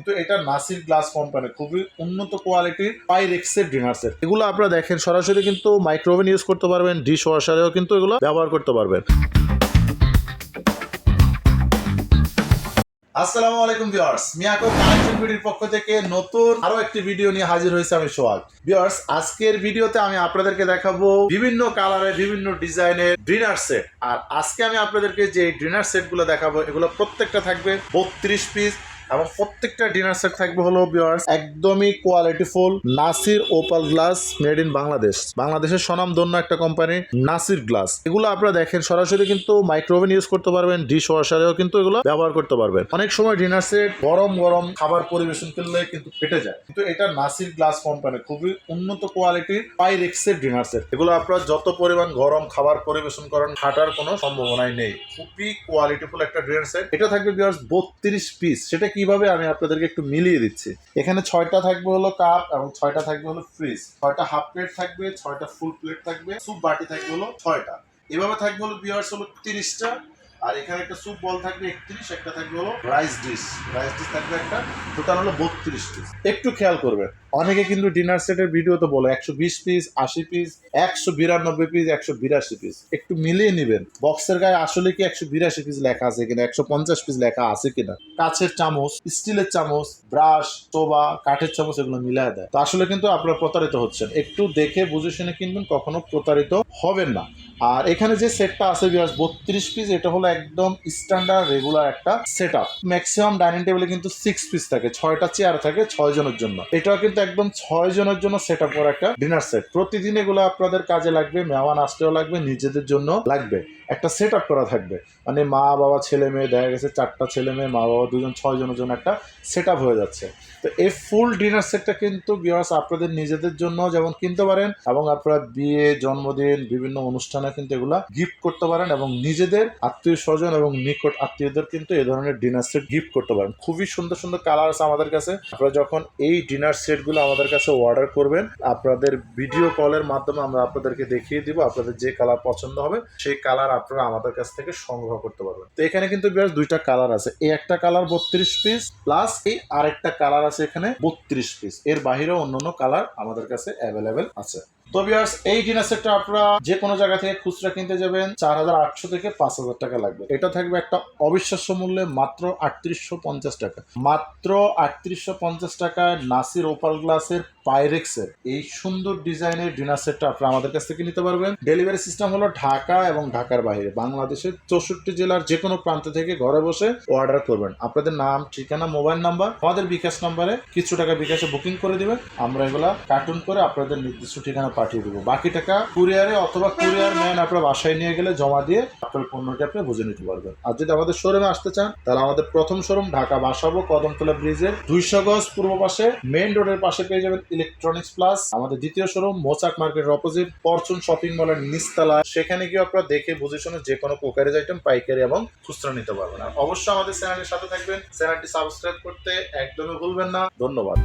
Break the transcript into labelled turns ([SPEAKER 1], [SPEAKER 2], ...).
[SPEAKER 1] কিন্তু এটা Nasir glass company, খুবই উন্নত কোয়ালিটির পাইরেক্সের ডিনার সেট এগুলো আপনারা দেখেন, সরাসরি কিন্তু মাইক্রোওভেন ইউজ করতে পারবেন ডিশ ওয়াশারেও কিন্তু এগুলো ব্যবহার করতে পারবেন। আসসালামু আলাইকুম ভিউয়ার্স মিয়াকো কানেকশন ভিডিওর পক্ষ থেকে নতুন আরও একটি ভিডিও নিয়ে হাজির হয়েছে আমি সোহাগ। ভিউয়ার্স আজকের ভিডিওতে আমি আপনাদেরকে দেখাবো বিভিন্ন কালারের বিভিন্ন ডিজাইনের ডিনার সেট আর আজকে আমি আপনাদেরকে যে ডিনার সেটগুলো দেখাবো, এগুলো প্রত্যেকটা থাকবে বত্রিশ পিস এবং প্রত্যেকটা ডিনার সেট থাকবে হলো ভিউয়ার্স একদমই qualityful Nasir Opal glass made in Bangladesh. বাংলাদেশের স্বনামধন্য একটা কোম্পানি নাসির গ্লাস এগুলো আপনারা দেখেন, সরাসরি কিন্তু মাইক্রোওভেন ইউজ করতে পারবেন ডিশ ওয়াশারেও কিন্তু এগুলো ব্যবহার করতে পারবেন। অনেক সময় ডিনার সেট গরম গরম খাবার পরিবেশন করলে কিন্তু ফেটে যায়। কিন্তু এটা নাসির গ্লাস কোম্পানি খুবই উন্নত কোয়ালিটির পাইরেক্সের ডিনার সেট এগুলো আপনারা যত পরিমাণ গরম খাবার পরিবেশন করেন ফাটার কোনো সম্ভাবনাই নেই। খুবই কোয়ালিটিফুল একটা ডিনার সেট এটা থাকবে ভিউয়ার্স বত্রিশ পিস সেটা কীভাবে আমি আপনাদেরকে একটু মিলিয়ে দিচ্ছি? এখানে ছয়টা থাকবে হলো কাপ এবং ছয়টা থাকবে হলো ফ্রিজ ছয়টা হাফ প্লেট থাকবে, ছয়টা ফুল প্লেট থাকবে সুপ বাটি থাকবে হলো ছয়টা। এভাবে থাকবে হলো বিয়ার্স হলো তিরিশটা। আর এখানে একটা স্যুপ বল থাকবে, একত্রিশ, একটা থাকবে হলো রাইস ডিশ রাইস ডিশ থাকবে একটা টোটাল হলো বত্রিশ পিস একটু খেয়াল করবেন অনেকে কিন্তু ডিনার সেটের ভিডিও তো বলে, একশো বিশ পিস আশি পিস একশো বিরানব্বই পিস একশো বিরাশি পিস একটু মিলিয়ে নেবেন। বক্সের গায়ে আসলে কি একশো বিরাশি পিস লেখা আছে কিনা, একশো পঞ্চাশ পিস লেখা আছে কিনা? কাছের চামচ স্টিলের চামচ ব্রাশ টোবা, কাঠের চামচ এগুলো মিলায় দেয়। তো আসলে কিন্তু আপনারা প্রতারিত হচ্ছেন। একটু দেখে বুঝে শুনে কিনবেন, কখনো প্রতারিত হবেন না। আর এখানে যে সেটটা আছে বিয়াস বত্রিশ পিস এটা হলো একদম স্ট্যান্ডার্ড রেগুলার একটা সেট আপ ম্যাক্সিমাম ডাইনিং টেবিলে কিন্তু সিক্স পিস থাকে, ছয়টা চেয়ার থাকে, ছয় জনের জন্য। এটাও কিন্তু একদম ছয় জনের জন্য সেট আপ করা একটা ডিনার সেট প্রতিদিন এগুলো আপনাদের কাজে লাগবে, মেহমান আসতেও লাগবে, নিজেদের জন্য লাগবে। একটা সেট আপ করা থাকবে। মানে মা, বাবা, ছেলে, মেয়ে, দেখা গেছে চারটা ছেলে, মেয়ে, মা, বাবা, দুজন, ছয় জনের জন্য একটা সেট আপ হয়ে যাচ্ছে। তো এই ফুল ডিনার সেটটা কিন্তু বিয়ার্স আপনাদের নিজেদের জন্য যেমন কিনতে পারেন, এবং আপনারা বিয়ে, জন্মদিন, বিভিন্ন অনুষ্ঠানে কিন্তু এগুলা গিফট করতে পারেন এবং নিজেদের আত্মীয় স্বজন এবং নিকট আত্মীয়দের কিন্তু এই ধরনের ডিনার সেট গিফট করতে পারেন। খুবই সুন্দর সুন্দর কালার আছে আমাদের কাছে। আপনারা যখন এই ডিনার সেটগুলো আমাদের কাছে অর্ডার করবেন, আপনাদের ভিডিও কলের মাধ্যমে আমরা আপনাদেরকে দেখিয়ে দিব আপনাদের যে কালার পছন্দ হবে। সেই কালার আপনারা আমাদের কাছ থেকে সংগ্রহ করতে পারবেন। তো এখানে কিন্তু বেশ দুইটা কালার আছে। এই একটা কালার বত্রিশ পিস প্লাস এই আরেকটা কালার আছে এখানে বত্রিশ পিস এর বাহিরেও অন্যান্য কালার আমাদের কাছে অ্যাভেলেবেল আছে। তো বিয়ার্স এই ডিনার সেটটা আপনারা যে কোনো জায়গা থেকে খুচরা কিনতে যাবেন, চার হাজার আটশো থেকে পাঁচ হাজার টাকা লাগবে। এটা থাকবে একটা অবিশ্বাস্য মূল্যে মাত্র আটত্রিশশো পঞ্চাশ টাকা। মাত্র আটত্রিশশো পঞ্চাশ টাকায় নাসির ওপাল গ্লাসের পাইরেক্সের এই সুন্দর ডিজাইনের ডিনার সেটটা আপনারা আমাদের কাছ থেকে নিতে পারবেন। ডেলিভারি সিস্টেম হলো ঢাকা এবং ঢাকার বাইরে। বাংলাদেশের চৌষট্টি জেলার যে কোনো প্রান্ত থেকে ঘরে বসে অর্ডার করবেন। আপনাদের নাম, ঠিকানা মোবাইল নাম্বার আমাদের বিকাশ নাম্বারে কিছু টাকা বিকাশে বুকিং করে দিবেন। আমরা এগুলা কার্টুন করে আপনাদের নির্দিষ্ট ঠিকানা পাঠিয়ে দেবো। বাকি টাকা কুরিয়ারে অথবা কুরিয়ার ম্যান আপনার বাসায় নিয়ে গেলে জমা দিয়ে আপনার পণ্যটি আপনি বুঝে নিতে পারবেন। আর যদি আমাদের শোরুমে আসতে চান, তাহলে আমাদের প্রথম শোরুম ঢাকা বাসাবো কদমতলা ব্রিজের দুইশো গজ পূর্ব পাশে মেইন রোডের পাশে পেয়ে যাবেন ইলেকট্রনিক্স প্লাস আমাদের দ্বিতীয় শোরুম মোচাক মার্কেটের অপোজিট ফরচুন শপিং মলের নিস্তালা সেখানে গিয়ে আপনারা দেখে, বুঝে শুনে যে কোনো কোকারেজ আইটেম পাইকারি এবং খুচরা নিতে পারবেন। আর অবশ্যই আমাদের চ্যানেলের সাথে থাকবেন। চ্যানেলটি সাবস্ক্রাইব করতে একদমই ভুলবেন না। ধন্যবাদ।